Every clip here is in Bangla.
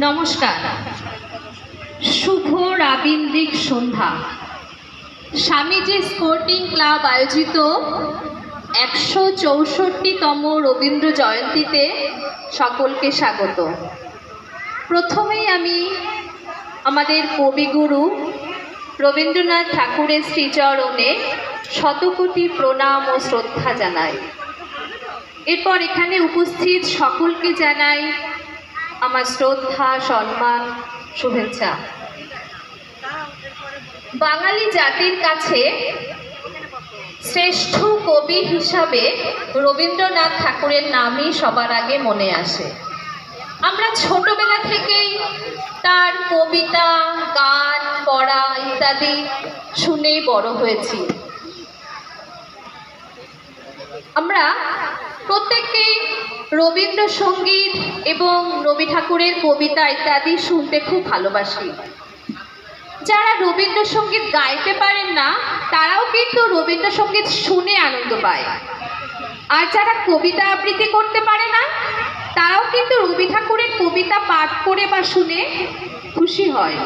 নমস্কার। শুভ রাবীন্দ্রিক সন্ধ্যা। স্বামীজি স্পোর্টিং ক্লাব আয়োজিত একশো চৌষট্টিতম রবীন্দ্র জয়ন্তীতে সকলকে স্বাগত। প্রথমেই আমি আমাদের কবিগুরু রবীন্দ্রনাথ ঠাকুরের শ্রীচরণে শতকোটি প্রণাম ও শ্রদ্ধা জানাই। এরপর এখানে উপস্থিত সকলকে জানাই আমার শ্রদ্ধা, সম্মান, শুভেচ্ছা। বাঙালি জাতির কাছে শ্রেষ্ঠ কবি হিসাবে রবীন্দ্রনাথ ঠাকুরের নামই সবার আগে মনে আসে। আমরা ছোটবেলা থেকেই তার কবিতা, গান, পড়া ইত্যাদি শুনেই বড় হয়েছি। আমরা প্রত্যেকেই রবীন্দ্রসঙ্গীত এবং রবি ঠাকুরের কবিতা ইত্যাদি শুনতে খুব ভালোবাসি। যারা রবীন্দ্রসঙ্গীত গাইতে পারেন না, তারাও কিন্তু রবীন্দ্রসঙ্গীত শুনে আনন্দ পায়। আর যারা কবিতা আবৃত্তি করতে পারে না, তারাও কিন্তু রবি ঠাকুরের কবিতা পাঠ করে বা শুনে খুশি হয়।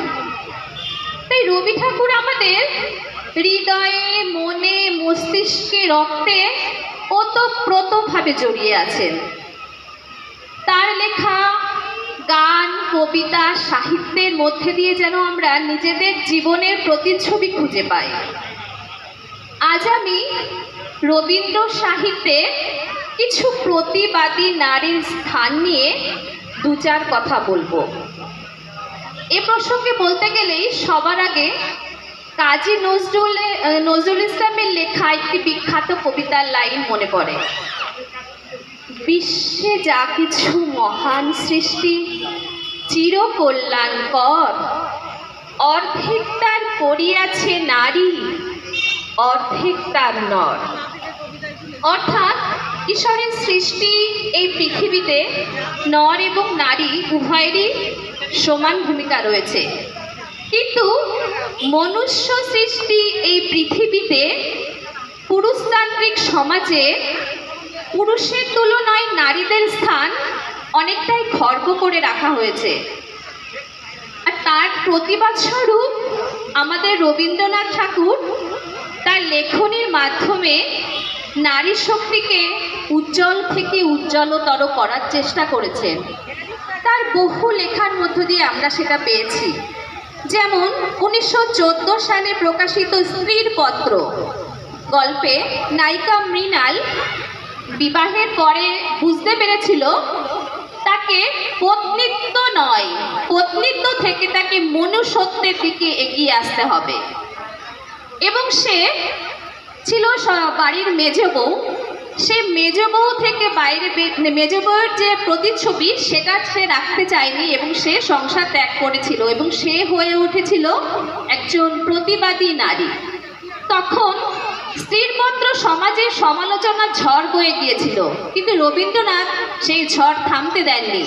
তাই রবি ঠাকুর আমাদের হৃদয়ে, মনে, মস্তিষ্কে, রক্তে ওতপ্রোতভাবে জড়িয়ে আছেন। তার লেখা, গান, কবিতা, সাহিত্যের মধ্যে দিয়ে যেন আমরা নিজেদের জীবনের প্রতিচ্ছবি খুঁজে পাই। আজ আমি রবীন্দ্র সাহিত্যে কিছু প্রতিবাদী নারীর স্থান নিয়ে দু চার কথা বলব। এ প্রসঙ্গে বলতে গেলেই সবার আগে কাজী নজরুল নজরুল ইসলামের লেখা একটি বিখ্যাত কবিতার লাইন মনে পড়ে। বিশ্বে যা কিছু মহান সৃষ্টি, চিরকল্যাণকর। অর্ধেক তার করিয়াছে নারী, অর্ধেক তার নর। অর্থাৎ ঈশ্বরের সৃষ্টি এই পৃথিবীতে নর এবং নারী উভয়েরই সমান ভূমিকা রয়েছে। কিন্তু মনুষ্য সৃষ্টি এই পৃথিবীতে পুরুষতান্ত্রিক সমাজে পুরুষের তুলনায় নারীদের স্থান অনেকটাই খর্ব করে রাখা হয়েছে। আর তার প্রতিবাদ স্বরূপ আমাদের রবীন্দ্রনাথ ঠাকুর তার লেখনীর মাধ্যমে নারী শক্তিকে উজ্জ্বল থেকে উজ্জ্বলতর করার চেষ্টা করেছেন। তার বহু লেখার মধ্য দিয়ে আমরা সেটা পেয়েছি। যেমন উনিশশো চোদ্দ সালে প্রকাশিত স্ত্রীর পত্র, গল্পে নায়িকা মৃণাল বিবাহের পরে বুঝতে পেরেছিল তাকে পত্নিত্ব নয়, পত্নিত্ব থেকে তাকে মনুষ্যত্বের দিকে এগিয়ে আসতে হবে। এবং সে ছিল বাড়ির মেজ বউ। সে মেজ বউ থেকে বাইরে মেজ বউয়ের যে প্রতিচ্ছবি, সেটা সে রাখতে চায়নি এবং সে সংসার ত্যাগ করেছিল এবং সে হয়ে উঠেছিল একজন প্রতিবাদী নারী। তখন স্ত্রীরপত্র সমাজে সমালোচনার ঝড় বয়ে গিয়েছিল। কিন্তু রবীন্দ্রনাথ সেই ঝড় থামতে দেননি।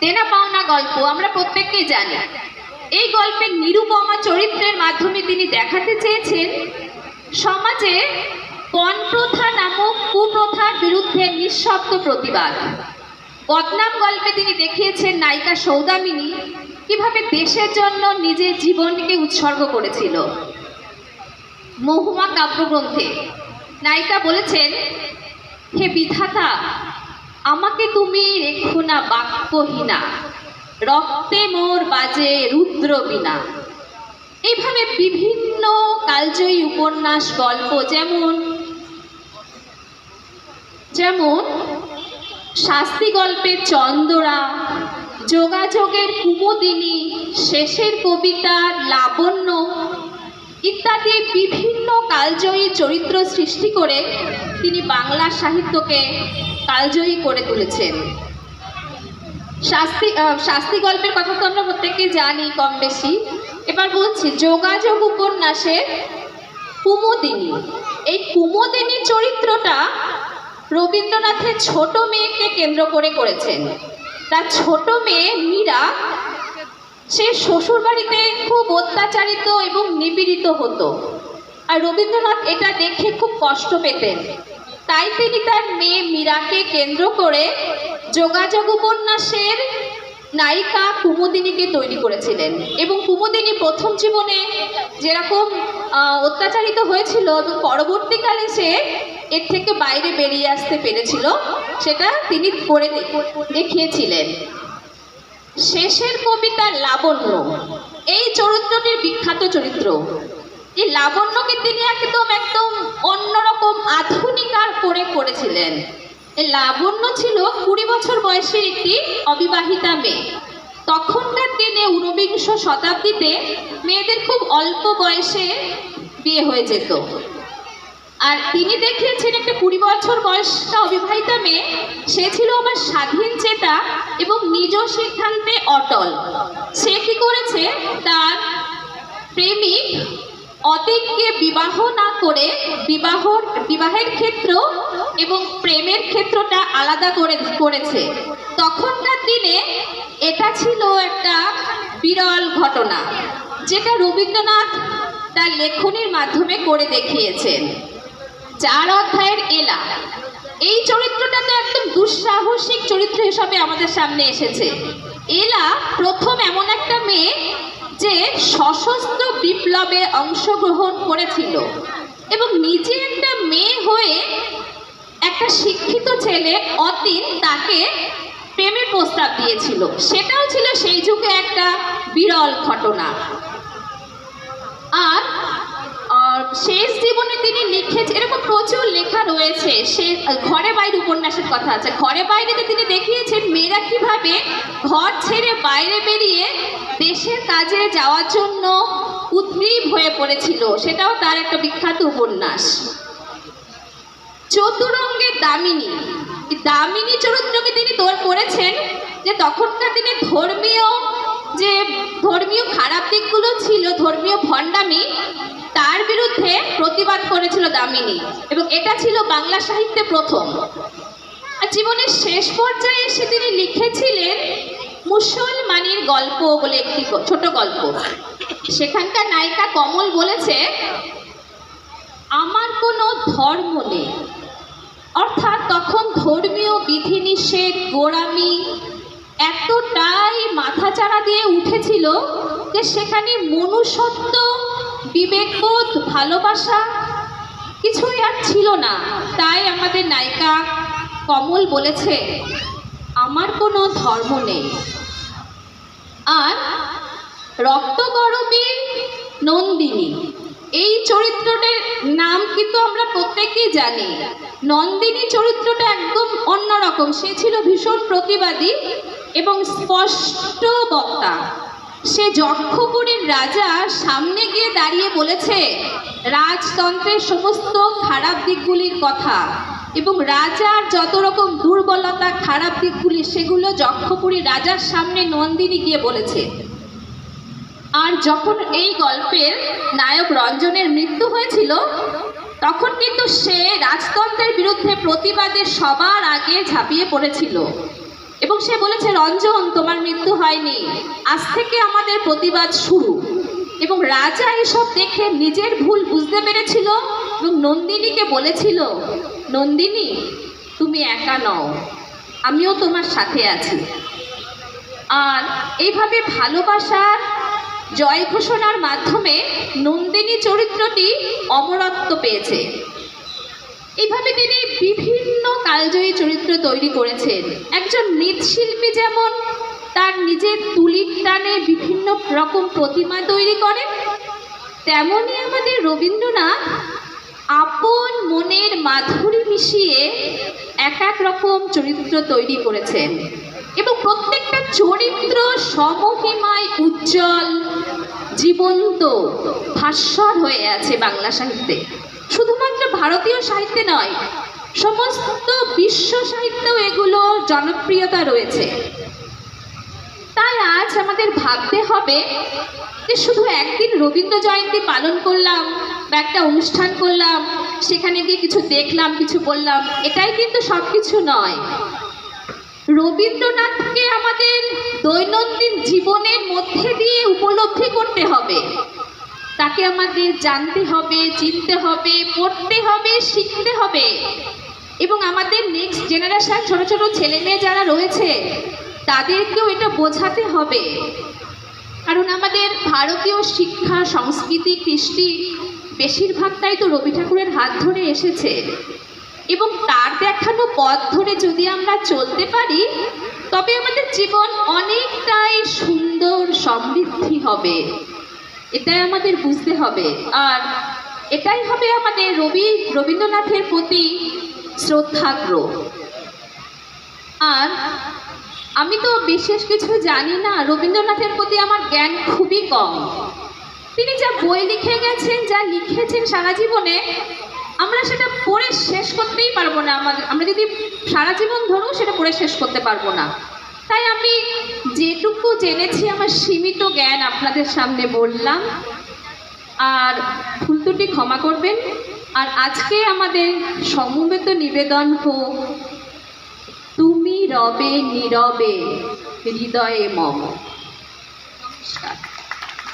দেনা পাওনা গল্প আমরা প্রত্যেককেই জানি। এই গল্পের নিরুপমা চরিত্রের মাধ্যমে তিনি দেখাতে চেয়েছেন, সমাজে পণ প্রথা নামক কুপ্রথার বিরুদ্ধে নিঃশব্দ প্রতিবাদ। বদনাম গল্পে তিনি দেখিয়েছেন নায়িকা সৌদামিনী কীভাবে দেশের জন্য নিজের জীবনকে উৎসর্গ করেছিল। মহুমা কাব্যগ্রন্থে। নায়িকা বলেছেন, হে বিধাতা, আমাকে তুমি রেখো না বাক্যহীনা। রক্তে মোর বাজে রুদ্র বিনা এইভাবে বিভিন্ন কালজয়ী উপন্যাস, গল্প যেমন যেমন শাস্তি গল্পের চন্দরা, যোগাযোগের কুমুদিনী, শেষের কবিতা লাবণ্য ইত্যাদি বিভিন্ন কালজয়ী চরিত্র সৃষ্টি করে তিনি বাংলা সাহিত্যকে কালজয়ী করে তুলেছেন। শাস্তি শাস্তি গল্পের কথা তো আমরা প্রত্যেকে জানি কম বেশি। এবার বলছি, যোগাযোগ উপন্যাসে কুমোদিনী। এই কুমুদিনী চরিত্রটা রবীন্দ্রনাথের ছোট মেয়েকে কেন্দ্র করে করেছেন। তার ছোট মেয়ে মীরা সে শ্বশুরবাড়িতে খুব অত্যাচারিত এবং নিপীড়িত হতো। আর রবীন্দ্রনাথ এটা দেখে খুব কষ্ট পেতেন। তাই তিনি তার মেয়ে মীরাকে কেন্দ্র করে যোগাযোগ উপন্যাসের নায়িকা কুমুদিনীকে তৈরি করেছিলেন এবং কুমুদিনী প্রথম জীবনে যেরকম অত্যাচারিত হয়েছিল, এবং পরবর্তীকালে সে এর থেকে বাইরে বেরিয়ে আসতে পেরেছিল, সেটা তিনি করে দেখিয়েছিলেন। শেষের কবিতা লাবণ্য। এই চরিত্রটির বিখ্যাত চরিত্র। এই লাবণ্যকে তিনি একদম একদম অন্যরকম আধুনিকার করে করেছিলেন। এই লাবণ্য ছিল কুড়ি বছর বয়সের একটি অবিবাহিতা মেয়ে। তখনকার দিনে ঊনবিংশ শতাব্দীতে মেয়েদের খুব অল্প বয়সে বিয়ে হয়ে যেত। আর তিনি দেখিয়েছেন একটা কুড়ি বছর বয়স্কা অবিবাহিতা মেয়ে। সে ছিল আমার স্বাধীন চেতা এবং নিজ সিদ্ধান্তে অটল। সে কি করেছে? তার প্রেমিক অতীতকে বিবাহ না করে বিবাহ বিবাহের ক্ষেত্র এবং প্রেমের ক্ষেত্রটা আলাদা করে, করেছে। তখনকার দিনে এটা ছিল একটা বিরল ঘটনা, যেটা রবীন্দ্রনাথ তার লেখনীর মাধ্যমে করে দেখিয়েছেন। চার অধ্যায়ের এলা। এই চরিত্রটা তো একদম দুঃসাহসিক চরিত্র হিসাবে আমাদের সামনে এসেছে। এলা প্রথম এমন একটা মেয়ে যে সশস্ত্র বিপ্লবে অংশগ্রহণ করেছিল এবং নিজে একটা মেয়ে হয়ে একটা শিক্ষিত ছেলে অতীন তাকে প্রেমের প্রস্তাব দিয়েছিল। সেটাও ছিল সেই যুগে একটা বিরল ঘটনা। রয়েছে, সে ঘরে বাইরে উপন্যাসের কথা আছে। ঘরে বাইরেতে তিনি দেখিয়েছেন মেয়েরা কীভাবে ঘর ছেড়ে বাইরে বেরিয়ে দেশের কাজে যাওয়ার জন্য উদ্গ্রীব হয়ে পড়েছিল। সেটাও তার একটা বিখ্যাত উপন্যাস। চতুরঙ্গের দামিনী। দামিনী চরিত্রকে তিনি তোর করেছেন যে তখনকার দিনে ধর্মীয় যে, ধর্মীয় খারাপ দিকগুলো ছিল, ধর্মীয় ভণ্ডামি তার বিরুদ্ধে প্রতিবাদ করেছিল দামিনী এবং এটা ছিল বাংলা সাহিত্যে প্রথম। জীবনের শেষ পর্যায়ে এসে তিনি লিখেছিলেন মুসলমানির গল্প বলে একটি ছোট গল্প। সেখানকার নায়িকা কমল বলেছে, আমার কোনো ধর্ম নেই। অর্থাৎ তখন ধর্মীয় বিধিনিষেধ গোড়ামি এতটাই মাথাচাড়া দিয়ে উঠেছিল যে সেখানে মনুষ্যত্ব বিবেকবোধ ভালোবাসা কিছুই আর ছিল না। তাই আমাদের নায়িকা কমল বলেছে, আমার কোনো ধর্ম নেই। আর রক্ত রক্তগরবীর নন্দিনী, এই চরিত্রটার নাম কিন্তু আমরা প্রত্যেকেই জানি। নন্দিনী চরিত্রটা একদম অন্যরকম। সে ছিল ভীষণ প্রতিবাদী এবং স্পষ্ট বক্তা। সে যক্ষপুরীর রাজা সামনে গিয়ে দাঁড়িয়ে বলেছে, রাজতন্ত্রের সমস্ত খারাপ দিকগুলির কথা এবং রাজার যত রকম দুর্বলতা, খারাপ দিকগুলি, সেগুলো যক্ষপুরী রাজার সামনে নন্দিনী গিয়ে বলেছে। আর যখন এই গল্পের নায়ক রঞ্জনের মৃত্যু হয়েছিল, তখন কিন্তু সে রাজতন্ত্রের বিরুদ্ধে প্রতিবাদে সবার আগে ঝাঁপিয়ে পড়েছিল। এবং সে বলেছে, রঞ্জন, তোমার মৃত্যু হয়নি। আজ থেকে আমাদের প্রতিবাদ শুরু। এবং রাজা এসব দেখে নিজের ভুল বুঝতে পেরেছিল এবং নন্দিনীকে বলেছিল, নন্দিনী, তুমি একা নও, আমিও তোমার সাথে আছি। আর এইভাবে ভালোবাসার জয় ঘোষণার মাধ্যমে নন্দিনী চরিত্রটি অমরত্ব পেয়েছে। এইভাবে তিনি বিভিন্ন কালজয়ী চরিত্র তৈরি করেছেন। একজন মৃৎশিল্পী যেমন, তার নিজের তুলির টানে বিভিন্ন রকম প্রতিমা তৈরি করেন তেমনই আমাদের রবীন্দ্রনাথ আপন মনের মাধুরী মিশিয়ে এক এক রকম চরিত্র তৈরি করেছেন এবং প্রত্যেকটা চরিত্র সমহিমায় উজ্জ্বল, জীবন্ত, ভাস্বর হয়ে আছে বাংলা সাহিত্যে। শুধুমাত্র ভারতীয় সাহিত্যে নয়, সমস্ত বিশ্ব সাহিত্যেও এগুলো জনপ্রিয়তা রয়েছে। তাই আজ আমাদের ভাবতে হবে যে শুধু একদিন রবীন্দ্র জয়ন্তী পালন করলাম বা একটা অনুষ্ঠান করলাম, সেখানে গিয়ে কিছু দেখলাম, কিছু বললাম, এটাই কিন্তু সব কিছু নয়। রবীন্দ্রনাথকে আমাদের দৈনন্দিন জীবনের মধ্যে দিয়ে উপলব্ধি করতে হবে। তাকে আমাদের জানতে হবে, চিনতে হবে, পড়তে হবে, শিখতে হবে। এবং আমাদের নেক্সট জেনারেশন ছোট ছোট ছেলে মেয়ে যারা রয়েছে, তাদেরকেও এটা বোঝাতে হবে। কারণ আমাদের ভারতীয় শিক্ষা, সংস্কৃতি, কৃষ্টি বেশিরভাগটাই তো রবি ঠাকুরের হাত ধরে এসেছে। এবং তার দেখানো পথ ধরে যদি আমরা চলতে পারি, তবে আমাদের জীবন অনেকটাই সুন্দর সমৃদ্ধি হবে। এটাই আমাদের বুঝতে হবে। আর এটাই হবে আমাদের রবি, রবীন্দ্রনাথের প্রতি শ্রদ্ধাগ্রহ। আর আমি তো বিশেষ কিছু জানি না, রবীন্দ্রনাথের প্রতি আমার জ্ঞান খুবই কম। তিনি যা বই লিখে গেছেন, যা লিখেছেন সারা জীবনে, আমরা সেটা পড়ে শেষ করতেই পারব না। আমাদের, আমরা যদি সারা জীবন ধরেও সেটা পড়ে শেষ করতে পারব না। তাই আমি যেটুকু জেনেছি আমার সীমিত জ্ঞান আপনাদের সামনে বললাম। আর ভুল দুটি ক্ষমা করবেন। আর আজকে আমাদের সমবেত নিবেদন হোক তুমি রবে নীরবে, হৃদয়ে মম। নমস্কার।